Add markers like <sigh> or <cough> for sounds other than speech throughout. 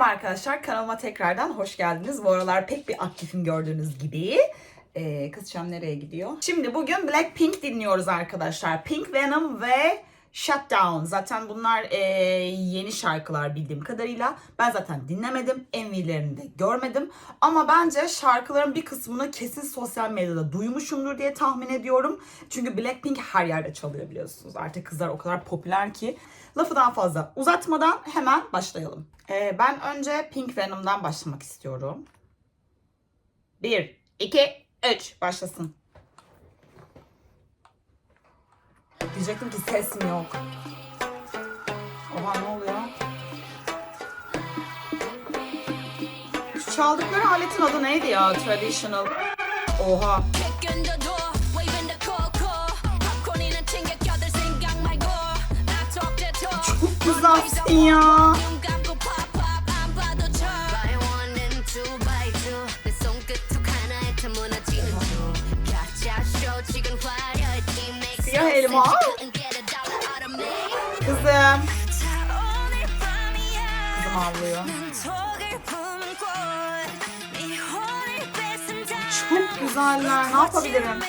Merhaba arkadaşlar, kanalıma tekrardan hoş geldiniz. Bu aralar pek bir aktifim gördüğünüz gibi. Ee, kızcağım nereye gidiyor? Şimdi bugün Blackpink dinliyoruz arkadaşlar. Pink Venom ve Shutdown. Zaten bunlar ee, yeni şarkılar bildiğim kadarıyla. Ben zaten dinlemedim. MV'lerini de görmedim. Ama bence şarkıların bir kısmını kesin sosyal medyada duymuşumdur diye tahmin ediyorum. Çünkü Blackpink her yerde çalıyor biliyorsunuz. Artık kızlar o kadar popüler ki. Lafı daha fazla uzatmadan hemen başlayalım. Ee, ben önce Pink Venom'dan başlamak istiyorum. 1, 2, 3 başlasın. Diyecektim ki ses mi yok? Oha ne oluyor? Şu çaldıkları aletin adı neydi ya? Traditional. Oha. Kick in the ağlıyor. Çok güzeller. Ne yapabilirim?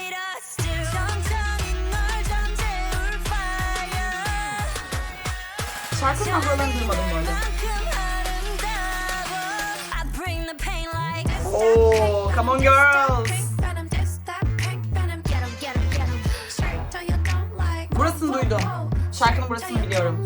Şarkının hazırlarını duymadım bu arada. Oo, come on girls. Burasını duydum. Şarkının burasını biliyorum.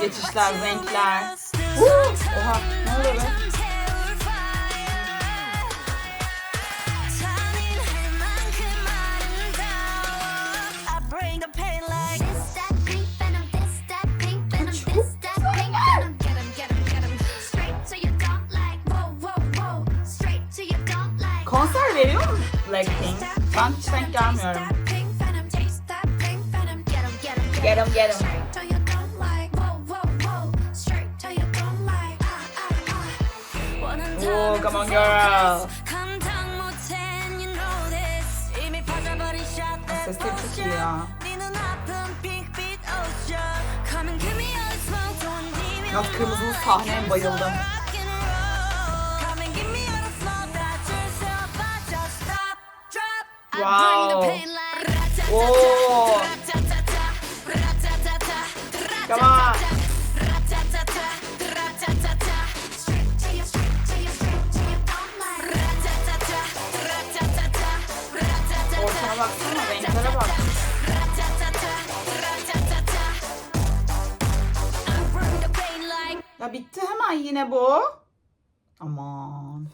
Geçişler, renkler. Woo! Oha ne oluyor be? Konser veriyor Blackpink? Ben hiç denk gelmiyorum. Get em, get em. Oh, come on, girl. Sesleri çok iyi ya. Yalnız kırmızılı sahneye bayıldım. Wow. Oh. Come on. Baksana, renklere bak. Ya bitti hemen yine bu. Aman.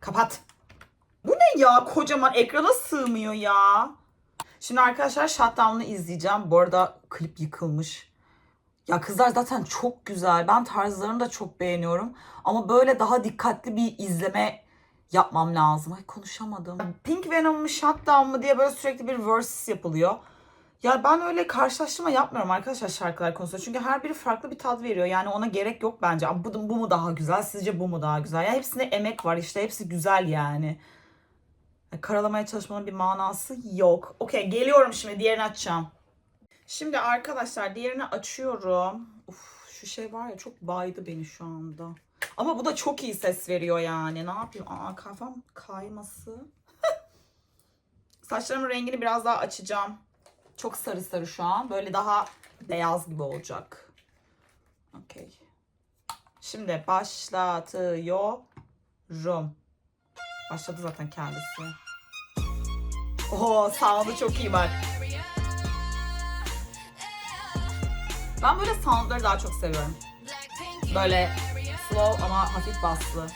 Kapat. Bu ne ya? Kocaman ekrana sığmıyor ya. Şimdi arkadaşlar Shutdown'u izleyeceğim. Bu arada klip yıkılmış. Ya kızlar zaten çok güzel. Ben tarzlarını da çok beğeniyorum. Ama böyle daha dikkatli bir izleme yapmam lazım. Ay konuşamadım. Pink Venom mu Shutdown mı diye böyle sürekli bir versus yapılıyor. Ya ben öyle karşılaştırma yapmıyorum arkadaşlar şarkılar konusunda. Çünkü her biri farklı bir tat veriyor. Yani ona gerek yok bence. Bu, bu mu daha güzel? Sizce bu mu daha güzel? Ya hepsinde emek var işte. Hepsi güzel yani. Ya Karalamaya çalışmanın bir manası yok. Okey geliyorum şimdi. Diğerini açacağım. Şimdi arkadaşlar diğerini açıyorum. Uf, şu şey var ya çok baydı beni şu anda. Ama bu da çok iyi ses veriyor yani. Ne yapayım? Aa kafam kayması. <laughs> Saçlarımın rengini biraz daha açacağım. Çok sarı sarı şu an. Böyle daha beyaz gibi olacak. Okey. Şimdi başlatıyorum. Başladı zaten kendisi. Oo sound'u çok iyi bak. Ben böyle soundları daha çok seviyorum. Böyle slow ama hafif baslı.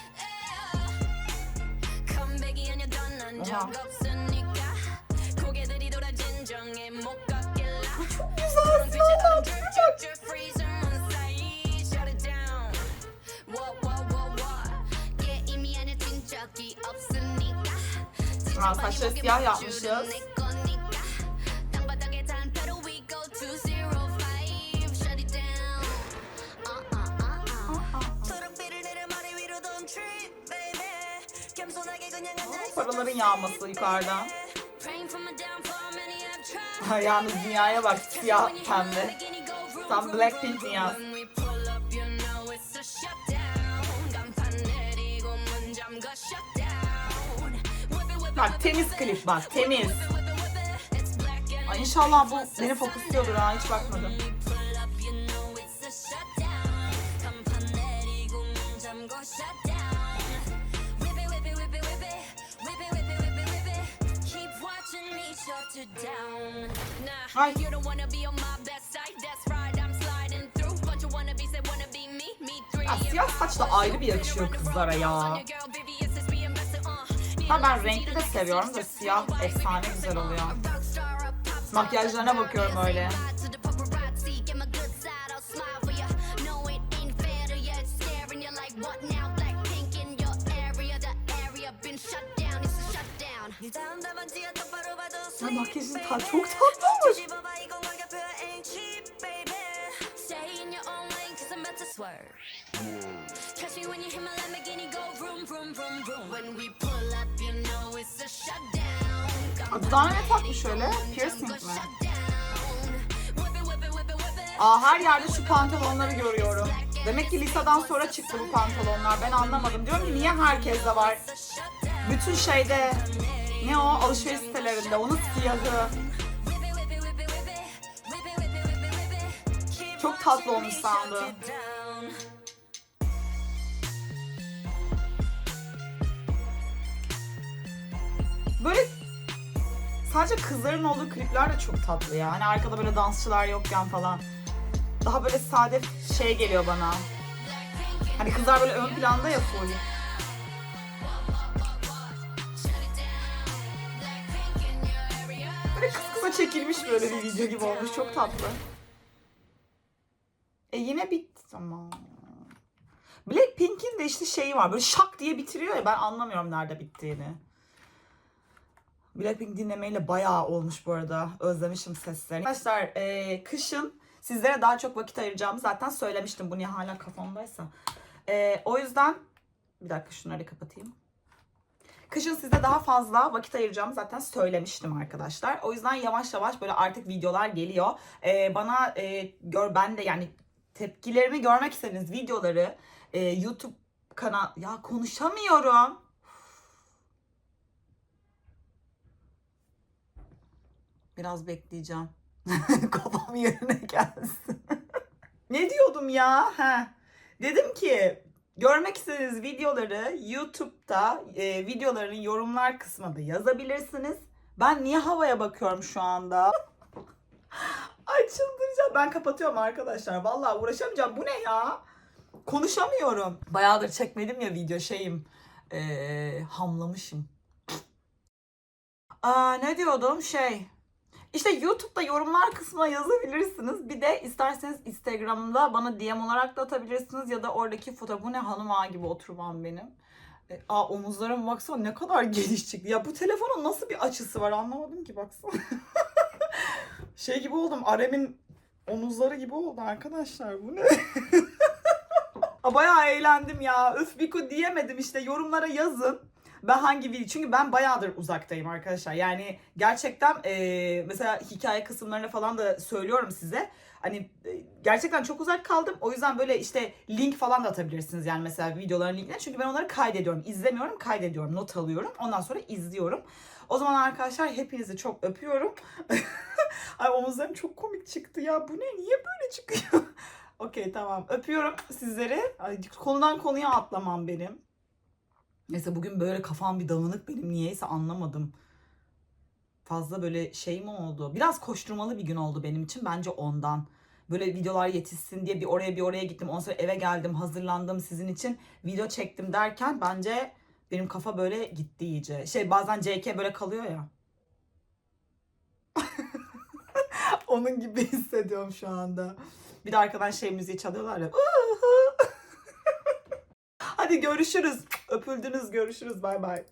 Oha. Çok güzel slow Aa, saçları siyah yapmışız. arabaların yağması yukarıdan. Yalnız dünyaya bak siyah pembe. Tam Blackpink dünyası. Bak temiz klip bak temiz. Ay inşallah bu beni fokusluyordur ha hiç bakmadım. Three. Ya siyah saç da ayrı bir yakışıyor kızlara ya. Ha ben renkli de seviyorum da siyah efsane güzel oluyor. Makyajlarına bakıyorum öyle. Ya makyajın ta çok tatlı olmuş. Stay in your own lane 'cause I'm about to swerve. Catch me when you hear my Lamborghini go vroom vroom vroom vroom. When we pull up, you know it's a shutdown. Aa, Dudağına ne takmış şöyle? Piercing mi? Aa her yerde şu pantolonları görüyorum. Demek ki liseden sonra çıktı bu pantolonlar. Ben anlamadım. Diyorum ki niye herkeste var? Bütün şeyde ne o alışveriş sitelerinde onun siyahı. Çok tatlı olmuş down. Böyle sadece kızların olduğu klipler de çok tatlı ya. Hani arkada böyle dansçılar yokken falan. Daha böyle sade şey geliyor bana. Hani kızlar böyle ön planda ya full. Kıza çekilmiş böyle bir video gibi olmuş. Çok tatlı. E yine bitti tamam. Blackpink'in de işte şeyi var. Böyle şak diye bitiriyor ya ben anlamıyorum nerede bittiğini. Blackpink dinlemeyle bayağı olmuş bu arada. Özlemişim seslerini. Arkadaşlar e, kışın sizlere daha çok vakit ayıracağımı zaten söylemiştim. Bu niye hala kafamdaysa. E, o yüzden bir dakika şunları kapatayım. Kışın size daha fazla vakit ayıracağımı zaten söylemiştim arkadaşlar. O yüzden yavaş yavaş böyle artık videolar geliyor. E, bana e, gör ben de yani tepkilerimi görmek istediğiniz videoları e, YouTube kanal ya konuşamıyorum. Biraz bekleyeceğim. <laughs> Kafam yerine gelsin. <laughs> ne diyordum ya? Ha. Dedim ki görmek istediğiniz videoları YouTube'da e, videoların yorumlar kısmında yazabilirsiniz. Ben niye havaya bakıyorum şu anda? <laughs> Ay çıldıracağım. Ben kapatıyorum arkadaşlar. Vallahi uğraşamayacağım. Bu ne ya? Konuşamıyorum. Bayağıdır çekmedim ya video şeyim. Ee, hamlamışım. Aa, ne diyordum? Şey. İşte YouTube'da yorumlar kısmına yazabilirsiniz. Bir de isterseniz Instagram'da bana DM olarak da atabilirsiniz. Ya da oradaki foto. Bu ne hanım ağa gibi oturmam benim. E, aa omuzlarım baksana ne kadar geniş çıktı. Ya bu telefonun nasıl bir açısı var anlamadım ki baksana. <laughs> şey gibi oldum. Arem'in omuzları gibi oldu arkadaşlar. Bu ne? <laughs> Bayağı eğlendim ya. Öf Biko diyemedim işte. Yorumlara yazın. Ben hangi video? Çünkü ben bayağıdır uzaktayım arkadaşlar. Yani gerçekten e, mesela hikaye kısımlarını falan da söylüyorum size. Hani e, gerçekten çok uzak kaldım. O yüzden böyle işte link falan da atabilirsiniz yani mesela videoların linklerini. Çünkü ben onları kaydediyorum. İzlemiyorum, kaydediyorum, not alıyorum. Ondan sonra izliyorum. O zaman arkadaşlar hepinizi çok öpüyorum. <laughs> Ay omuzlarım çok komik çıktı ya. Bu ne? Niye böyle çıkıyor? <laughs> Okey tamam. Öpüyorum sizleri. Ay, konudan konuya atlamam benim. Neyse bugün böyle kafam bir dağınık benim niyeyse anlamadım. Fazla böyle şey mi oldu? Biraz koşturmalı bir gün oldu benim için bence ondan. Böyle videolar yetişsin diye bir oraya bir oraya gittim. Ondan sonra eve geldim, hazırlandım sizin için. Video çektim derken bence Benim kafa böyle gitti iyice. Şey bazen CK böyle kalıyor ya. <laughs> Onun gibi <laughs> hissediyorum şu anda. Bir de arkadan şey müziği çalıyorlar ya. Hadi görüşürüz. Öpüldünüz görüşürüz. Bay bay.